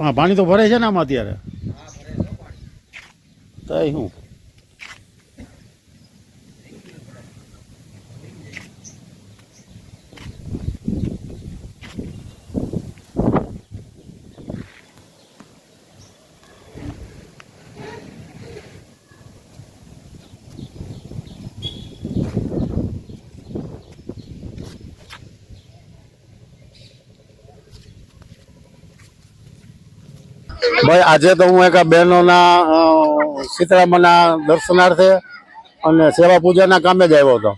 હા પાણી તો ભરે છે ને આમાં અત્યારે? તો શું? ભાઈ, આજે તો હું એક બહેનોના સીતરામાના દર્શનાર્થે અને સેવા પૂજાના કામે જ આવ્યો હતો.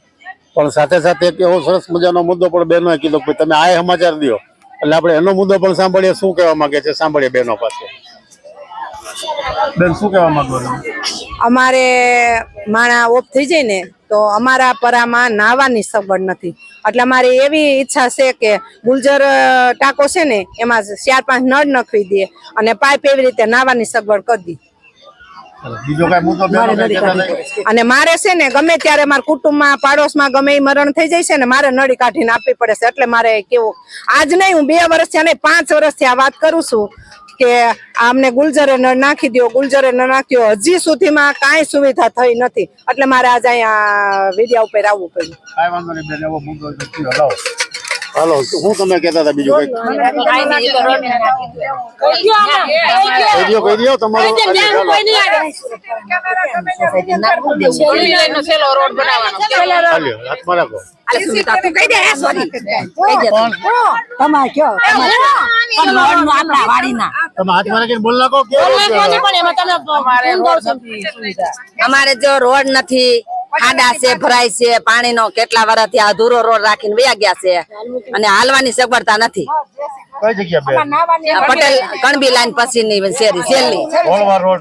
પણ સાથે સાથે એક એવો સરસ મજાનો મુદ્દો પણ બહેનોએ કીધો કે તમે આ સમાચાર દો એટલે આપણે એનો મુદ્દો પણ સાંભળીએ, શું કહેવા માંગે છે, સાંભળીએ બહેનો પાસે. બેન, શું કહેવા માંગો અમારે માણા ઓફ થઈ જાય ને તો અમારા પરામાં નાહવાની સગવડ નથી. એટલે અમારે એવી ઈચ્છા છે કે ગુલજર ટાંકો છે ને એમાં ચાર પાંચ નળ નખવી દે અને પાઇપ એવી રીતે નાહવાની સગવડ કરી દી? અને મારે છે ને ગમે ત્યારે મારા કુટુંબમાં પાડોશમાં ગમે મરણ થઈ જાય છે ને મારે નળી કાઢીને આપવી પડે છે. એટલે મારે કેવું આજ નહીં હું બે વર્ષથી અને પાંચ વર્ષથી આ વાત કરું છું. કે આમને ગુલજરે ન નાખી દો ગુલજરે ન નાખ્યો. હજી સુધીમાં કાંઈ સુવિધા થઈ નથી. એટલે મારે આજે અહીંયા વિડિયા ઉપર આવવું પડ્યું. કાંઈ વાંધો નહીં બેન એવો મુદ્દો હલાવો. હાલો શું તમે કહેતા હતા બીજું કઈ કહી દો તમારો હાથમાં રાખો. તમારે કયો? આપણા વાડીના તમે હાથમાં રાખીને બોલ નાખો. અમારે જો રોડ નથી ખાડા છે ભરાય છે પાણીનો કેટલા વર્ષથી અધૂરો રોડ રાખીને વયા ગયા છે અને હાલવાની સગવડતા નથી. પટેલ કણબી લાઈન પછી ની શેરી. છેલ્લી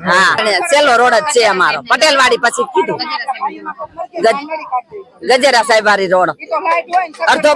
હા અને છેલ્લો રોડ જ છે અમારો. પટેલ વાડી પછી કીધું. ગજેરા સાહેબ. વાળી રોડ. અડધો